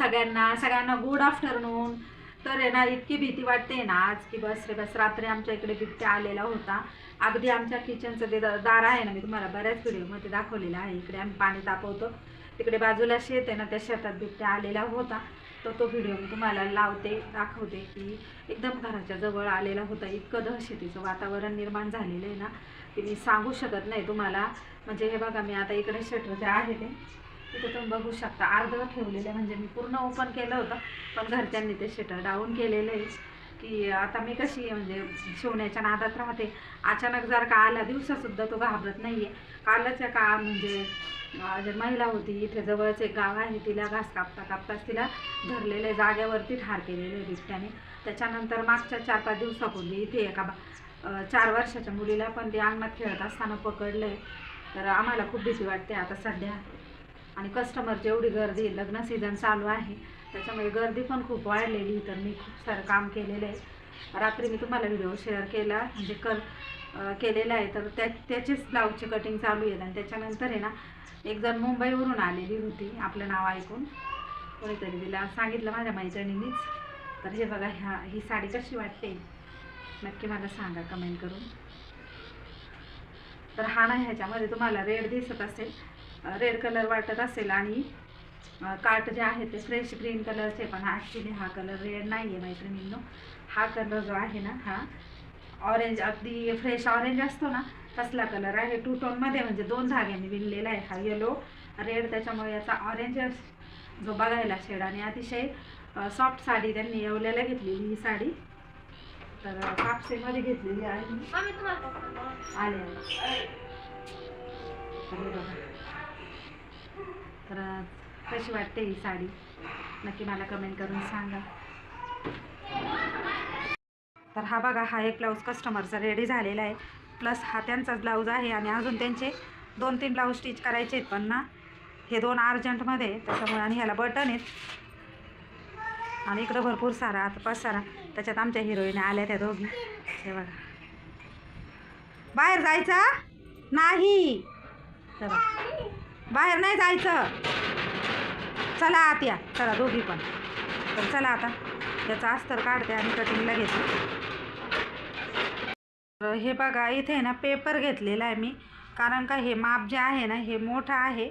सगळ्यांना सगळ्यांना good afternoon तर आहे ना इतकी भीती वाटते ना आज की बस रे बस रात्री आमच्या इकडे बिबट्या आलेला होता. अगदी आमच्या किचनचं ते दार आहे ना मी तुम्हाला बऱ्याच व्हिडिओमध्ये दाखवलेलं आहे. इकडे आम्ही पाणी तापवतो. तिकडे बाजूला शेत आहे ना त्या शेतात बिबट्या आलेला होता. तर तो व्हिडिओ मी तुम्हाला लावते दाखवते की एकदम घराच्या जवळ आलेला होता. इतकं दहशतीचं वातावरण निर्माण झालेलं आहे ना की मी सांगू शकत नाही तुम्हाला. म्हणजे हे बघा मी आता इकडे शटर जे आहे ते. तिथे तुम्ही बघू शकता. अर्धं ठेवलेलं आहे. म्हणजे मी पूर्ण ओपन केलं होतं. पण घरच्यांनी ते शटर डाऊन केलेलं आहे. की आता मी कशी म्हणजे शिवण्याच्या नादात राहते अचानक जर का आला दिवसासुद्धा तो घाबरत नाही आहे कालच का म्हणजे जे महिला होती. इथे जवळच एक गाव आहे. तिला घास कापता कापताच तिला धरलेल्या जागेवरती ठार केलेलं आहे बिबट्याने. त्याच्यानंतर मागच्या चार पाच दिवसापूर्वी इथे एका बा चार वर्षाच्या मुलीला पण ते अंगणात खेळत असताना पकडलं आहे तर आम्हाला खूप भीती वाटते. आता सध्या आणि कस्टमर जेवढी गर्दी लग्न सीझन चालू आहे त्याच्यामुळे गर्दी पण खूप वाढलेली तर मी खूप सारं काम केलेलं आहे. रात्री मी तुम्हाला व्हिडिओ शेअर केला म्हणजे कर केलेला आहे. तर त्या त्याचेच ब्लाऊजची कटिंग चालू आहेत आणि त्याच्यानंतर आहे ना एक जण मुंबईवरून आलेली होती आपलं नाव ऐकून. कोणीतरी तिला सांगितलं माझ्या मैत्रिणींनीच. तर हे बघा ह्या ही साडी कशी वाटते? नक्की मला सांगा कमेंट करून. तर हा ना ह्याच्यामध्ये तुम्हाला रेड दिसत असेल. रेड कलर वाटत असेल आणि काट जे आहे ते फ्रेश ग्रीन कलरचे पण ॲक्च्युली हा कलर रेड नाही आहे मैत्रिणींनो. हा कलर जो आहे ना हा ऑरेंज अगदी फ्रेश ऑरेंज असतो ना तसला कलर आहे. टू टोनमध्ये म्हणजे दोन धाग्याने विणलेला आहे हा येलो रेड त्याच्यामुळे याचा ऑरेंज जो बघायला शेड आणि अतिशय सॉफ्ट साडी त्यांनी येवल्याला घेतलेली ही साडी. तर कापसेमध्ये घेतलेली आहे. आले आले. तर कशी वाटते ही साडी? नक्की मला कमेंट करून सांगा. तर हा बघा हा एक ब्लाऊज कस्टमरचा रेडी झालेला आहे. प्लस हा त्यांचाच ब्लाऊज आहे आणि अजून त्यांचे दोन तीन ब्लाऊज स्टिच करायचे आहेत पण ना. हे दोन अर्जंटमध्ये त्याच्यामुळे आणि ह्याला बटन आहेत. आणि इकडं भरपूर सारा आता पाच सारा. त्याच्यात आमच्या हिरोईन आल्या त्या दोघी. हे बघा. बाहेर जायचा नाही. चला बाहेर नाही जायचं. चला आत या. चला दोघी पण. तर चला आता. याचा अस्तर काढते आणि कटिंगला घेते. तर हे बघा इथे ना पेपर घेतलेला आहे मी. कारण का हे माप जे आहे ना हे मोठं आहे.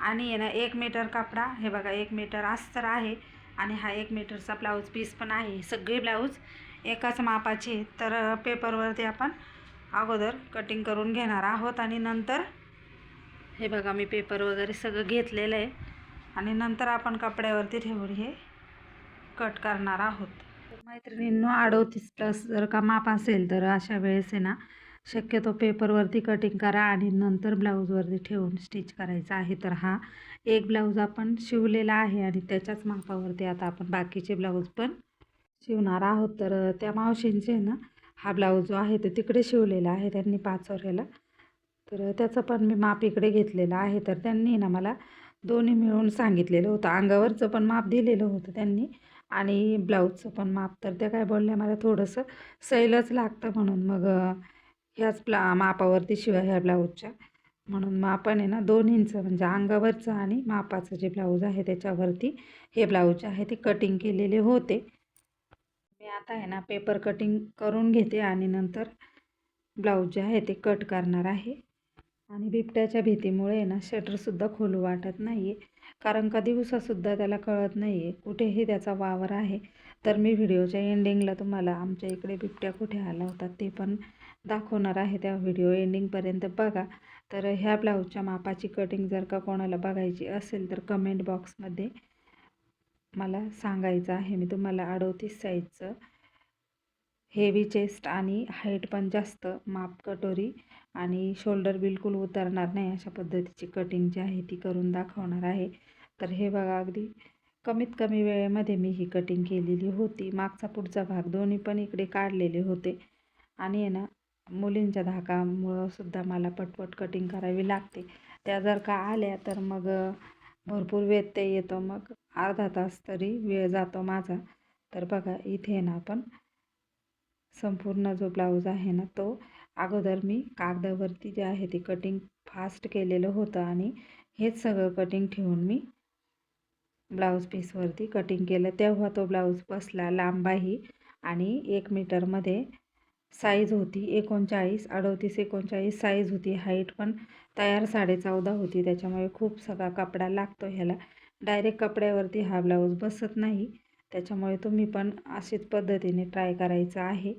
आणि आहे ना एक मीटर कपडा. हे बघा एक मीटर अस्तर आहे. आणि हा एक मीटरचा ब्लाऊज पीस पण आहे. सगळे ब्लाऊज एकाच मापाचे. तर पेपरवरती आपण अगोदर कटिंग करून घेणार आहोत. आणि नंतर हे बघा मी पेपर वगैरे सगळं घेतलेलं आहे. आणि नंतर आपण कपड्यावरती ठेवून हे कट करणार आहोत. मैत्रिणींनो अडोतीस प्लस जर का माप असेल तर अशा वेळेस आहे ना शक्यतो पेपरवरती कटिंग करा आणि नंतर ब्लाऊजवरती ठेवून स्टिच करायचा आहे. तर हा एक ब्लाऊज आपण शिवलेला आहे आणि त्याच्याच मापावरती आता आपण बाकीचे ब्लाऊज पण शिवणार आहोत. तर त्या मावशींचे ना हा ब्लाऊज जो आहे तो तिकडे शिवलेला आहे. त्यांनी पाचोऱ्याला तर त्याचं पण मी माप इकडे घेतलेलं आहे. तर त्यांनी ना मला दोन्ही मिळून सांगितलेलं होतं. अंगावरचं पण माप दिलेलं होतं त्यांनी आणि ब्लाऊजचं पण माप. तर त्या काय बोलल्या मला थोडंसं सैलच लागतं म्हणून मग ह्याच प्ला मापावरती शिवाय ह्या ब्लाऊजच्या. म्हणून मग आपण आहे ना दोन इंच म्हणजे अंगावरचं आणि मापाचं जे ब्लाऊज आहे त्याच्यावरती हे ब्लाऊज आहे ते कटिंग केलेले होते. मी आता आहे ना पेपर कटिंग करून घेते आणि नंतर ब्लाऊज जे आहे ते कट करणार आहे. आणि बिबट्याच्या भीतीमुळे ना शटरसुद्धा खोलू वाटत नाही आहे कारण का दिवसासुद्धा त्याला कळत नाही आहे कुठेही त्याचा वावर आहे. तर मी व्हिडिओच्या एंडिंगला तुम्हाला आमच्या इकडे बिबट्या कुठे आला होता ते पण दाखवणार आहे. त्या व्हिडिओ एंडिंगपर्यंत बघा. तर ह्या ब्लाऊजच्या मापाची कटिंग जर का कोणाला बघायची असेल तर कमेंट बॉक्समध्ये मला सांगायचं आहे. मी तुम्हाला अडोतीस साईजचं हेवी चेस्ट आणि हाईट पण जास्त माप कटोरी आणि शोल्डर बिलकुल उतरणार नाही अशा पद्धतीची कटिंग जी आहे ती करून दाखवणार आहे. तर हे बघा अगदी कमीत कमी वेळेमध्ये मी ही कटिंग केलेली होती. मागचा पुढचा भाग दोन्ही पण इकडे काढलेले होते. आणि आहे ना मुलींच्या धाकामुळं सुद्धा मला पटपट कटिंग करावी लागते. त्या जर का आल्या तर मग भरपूर व्यत्यय येतो. मग अर्धा तास तरी वेळ जातो माझा. तर बघा इथे ना आपण संपूर्ण जो ब्लाऊज आहे ना तो अगोदर मी कागदावरती जे आहे ते कटिंग फास्ट केलेलं होतं आणि हेच सगळं कटिंग ठेवून मी ब्लाऊज पीसवरती कटिंग केलं. तेव्हा तो ब्लाऊज बसला लांबाही आणि एक मीटरमध्ये साईज होती. एकोणचाळीस अडोतीस एकोणचाळीस साईज होती. हाईट पण तयार साडे चौदा होती. त्याच्यामुळे खूप सगळा कपडा लागतो ह्याला. डायरेक्ट कपड्यावरती हा ब्लाऊज बसत नाही. त्याच्यामुळे तुम्ही पण अशीच पद्धतीने ट्राय करायचं आहे.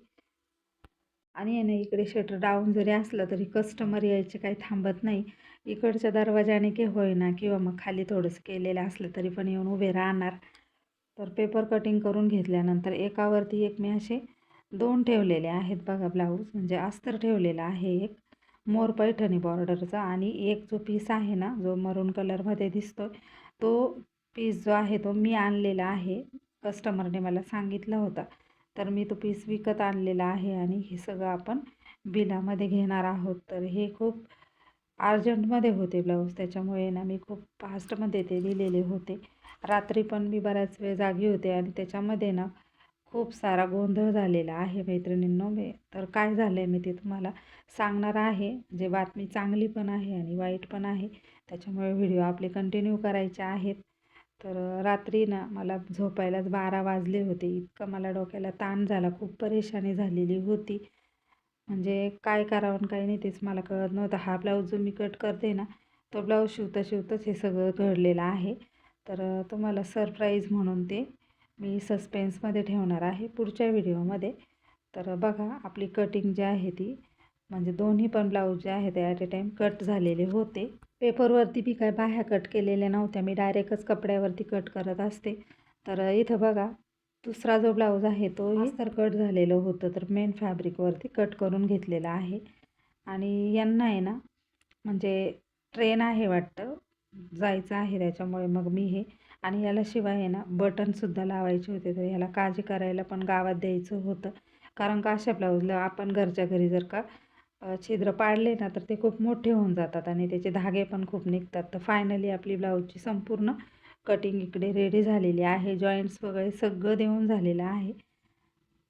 आणि आहे ना इकडे शटर डाऊन जरी असलं तरी कस्टमर यायचे काही थांबत नाही. इकडच्या दरवाजाने की होईना किंवा मग खाली थोडंसं केलेलं असलं तरी पण येऊन उभे राहणार. तर पेपर कटिंग करून घेतल्यानंतर एकावरती एक मी असे दोन ठेवलेले आहेत बघा ब्लाऊज म्हणजे अस्तर ठेवलेला आहे एक. मोर पैठणी बॉर्डरचा आणि एक जो पीस आहे ना जो मरून कलरमध्ये दिसतो तो पीस जो आहे तो मी आणलेला आहे. कस्टमरने मला सांगितलं होता. तर मी तो पीस विकत आणलेला आहे आणि हे सगळं आपण बिलामध्ये घेणार आहोत. तर हे खूप अर्जंटमध्ये होते ब्लाऊज. त्याच्यामुळे ना मी खूप फास्टमध्ये ते दिलेले होते. रात्री पण मी बऱ्याच वेळ जागी होते आणि त्याच्यामध्ये ना खूप सारा गोंधळ झालेला आहे मैत्रिणींनो. मी तर काय झालं आहे मी ते तुम्हाला सांगणार आहे. जे बातमी चांगली पण आहे आणि वाईट पण आहे त्याच्यामुळे व्हिडिओ आपले कंटिन्यू करायचे आहेत. तर रात्री ना मला झोपायलाच बारा वाजले होते. इतकं मला डोक्याला ताण झाला. खूप परेशानी झालेली होती. म्हणजे काय करावं आणि काय नाही तेच मला कळत नव्हतं. हा ब्लाऊज जो मी कट करते ना तो ब्लाऊज शिवता शिवताच हे सगळं घडलेलं आहे. तर तुम्हाला सरप्राईज म्हणून ते मी सस्पेन्समध्ये ठेवणार आहे पुढच्या व्हिडिओमध्ये. तर बघा आपली कटिंग जी आहे ती म्हणजे दोन्ही पण ब्लाऊज जे आहे ते ॲट ए टाईम कट झालेले होते. पेपरवरती बी काय बाह्या कट केलेल्या नव्हत्या. मी डायरेक्टच कपड्यावरती कट करत असते. तर इथं बघा दुसरा जो ब्लाऊज आहे तोही तर कट झालेलं होतं. तर मेन फॅब्रिकवरती कट करून घेतलेला आहे. आणि यांना आहे ना म्हणजे ट्रेन आहे वाटतं. जायचं आहे त्याच्यामुळे मग मी हे. आणि याला शिवाय आहे ना बटनसुद्धा लावायचे होते. तर याला काळजी करायला पण गावात द्यायचं होतं. कारण का अशा ब्लाऊजला आपण घरच्या घरी जर का छिद्र पाडले ना तर ते खूप मोठे होऊन जातात आणि त्याचे धागे पण खूप निघतात. तर फायनली आपली ब्लाऊजची संपूर्ण कटिंग इकडे रेडी झालेली आहे. जॉईंट्स वगैरे सगळं देऊन झालेलं आहे.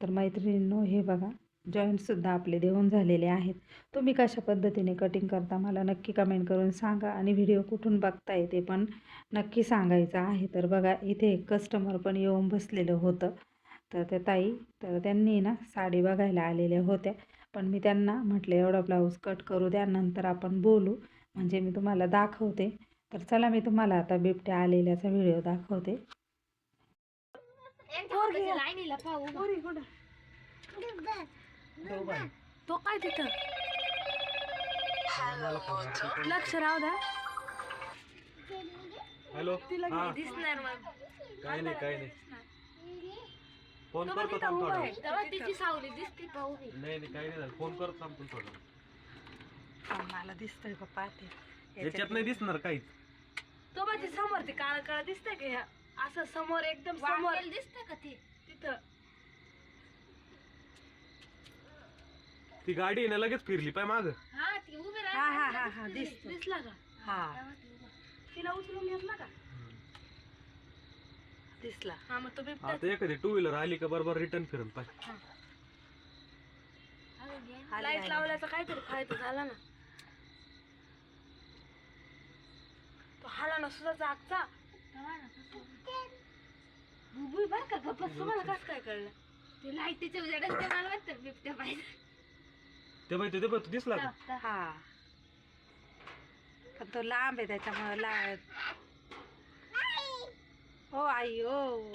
तर मैत्रिणींनो हे बघा जॉईंटसुद्धा आपले देऊन झालेले आहेत. तुम्ही कशा पद्धतीने कटिंग करता मला नक्की कमेंट करून सांगा आणि व्हिडिओ कुठून बघताय ते पण नक्की सांगायचं आहे. तर बघा इथे एक कस्टमर पण येऊन बसलेलं होतं. तर त्या ताई तर त्यांनी ना साडी बघायला आलेल्या होत्या. पण मी त्यांना म्हटलं एवढा ब्लाऊज कट करू द्या नंतर आपण बोलू. म्हणजे मी तुम्हाला दाखवते. तर चला मी तुम्हाला आता बिबट्या आलेल्याचा व्हिडिओ दाखवते. तो काय तिथं? लक्ष राहू द्या. हॅलो. तिला काही दिसणार मग? काय नाही काय नाही. फोन तो करतो थांब थोडा तेव्हा तिची सावली दिसते पाहू. नाही नाही काही नाही झालं. फोन करतो थांब तू थोडं मला दिसतंय पप्पा ते याच्यात नाही दिसणार काहीच. तो माझी समोर ते काळ काळ दिसतंय का ह्या असं समोर एकदम समोर. दिसतंय का ते? तिथं. ती गाडी आहे ना लगेच फिरली पाय माग. हा ती उभी हा, हा, हा, हा, दिसतो. दिसला का? हा. तिला उचलून घेतला का? दिसला. हा मग तो बिबट्या आता एखादी टू व्हीलर आली का बरोबर रिटर्न फिरून पाय. लाइट लावल्याचा काहीतरी फायदा झाला ना. तो हाला ना सुद्धा जागचा. बुबुई बर का गप्पा तुम्हाला कसं काय कळलं? ते लाईटीच्या उजेडात ते मला वाटतं बिबट्या पाहिजे ते बाई ते तू दिसला का? हा. पण तो लांब आहे त्याच्यामुळे ला 好哎呦！